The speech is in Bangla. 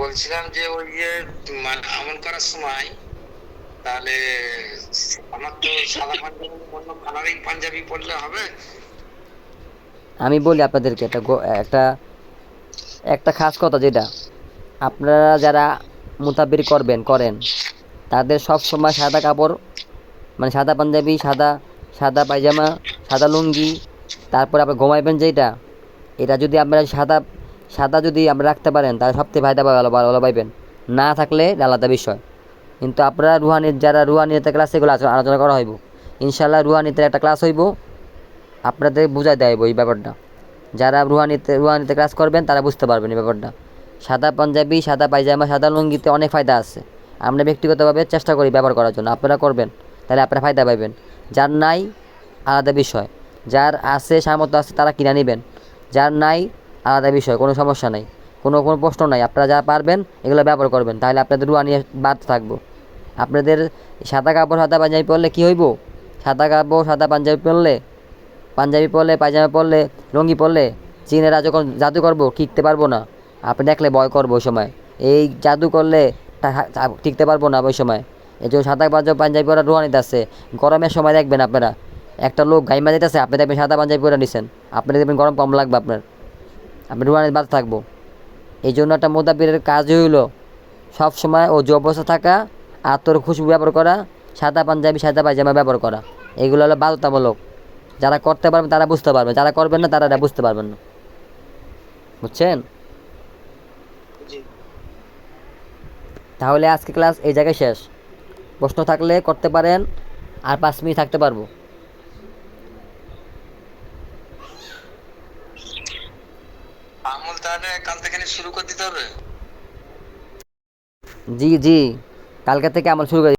বলছিলাম যে ওই যে মানে আমল করার সময়, তাহলে আমার তো সাদা পাঞ্জাবি অন্য কালারিং পাঞ্জাবি পরলে হবে? আমি বলি আপনাদেরকে একটা একটা একটা খাস কথা যেটা। আপনারা যারা মুতাবির করবেন, করেন, তাদের সব সময় সাদা কাপড় মানে সাদা পাঞ্জাবি, সাদা সাদা পায়জামা, সাদা লুঙ্গি, তারপরে আপনার ঘুমাইবেন যেটা এটা যদি আপনারা সাদা সাদা যদি আপনি রাখতে পারেন, তাহলে সবথেকে ফায়দা ভালো ভালো ভালো পাইবেন। না থাকলে আলাদা বিষয়। কিন্তু আপনারা রুহানির, যারা রুহানিতে ক্লাস এগুলো আলো- আলোচনা করা হইব ইনশাল্লাহ রুহানিতে একটা ক্লাস হইব, আপনাদের বুঝাই দেয় এই ব্যাপারটা। যারা রুহানিতে রুহানিতে ক্লাস করবেন, তারা বুঝতে পারবেন এই ব্যাপারটা। সাদা পাঞ্জাবি, সাদা পায়জামা, সাদা লুঙ্গিতে অনেক ফায়দা আছে। আমরা ব্যক্তিগতভাবে চেষ্টা করি ব্যবহার করার জন্য। আপনারা করবেন, তাহলে আপনারা ফায়দা পাইবেন। যার নাই, আলাদা বিষয়। যার আছে, সামর্থ্য আছে, তারা কিনে নেবেন। যার নাই আলাদা বিষয়, কোনো সমস্যা নাই। কোনো কোনো প্রশ্ন নাই। আপনারা যা পারবেন, এগুলো ব্যবহার করবেন। তাহলে আপনাদের রুয়া নিয়ে বাদ থাকব। আপনাদের সাদা কাপড়, সাদা পাঞ্জাবি পরলে কী হইব? সাদা কাপড়, সাদা পাঞ্জাবি পরলে? পাঞ্জাবি পরলে, পায়জামা পরলে, লুঙ্গি পরলে? চীনেরা যখন জাদু করব, টিকতে পারব না। আপনি দেখলে ভয় করব ওই সময়। এই জাদু করলে টিকতে পারব না ওই সময়। এই যে সাদা পাঞ্জাবি পাঞ্জাবি পরা রুহানিতে আছে গরমের সময় দেখবেন আপনারা। একটা লোক গাইমা যেতেছে আপনি দেখবেন সাদা পাঞ্জাবি পরে নিছেন। আপনি দেখবেন গরম কম লাগবে আপনার। আপনি রুহানিতে বাদ থাকব। এই জন্য একটা মোদাবিরের কাজই হইল সব সময় ও অবস্থা থাকা আতর খুশবু ব্যবহার করা সাদা পাঞ্জাবি সাদা পায়জামা ব্যবহার করা এগুলো হলো বাধ্যতামূলক। যারা করতে পারবেন তারা বুঝতে পারবে যারা করবেন না তারা বুঝতে পারবেন না। বুঝছেন? তাহলে আজকে ক্লাস এই জায়গায় শেষ। প্রশ্ন থাকলে করতে পারেন আর পাঁচ মিনিট থাকতে পারব। আমল তাহলে কাল থেকে শুরু করে দিতে হবে? জি জি। কালকে থেকে আমল শুরু করে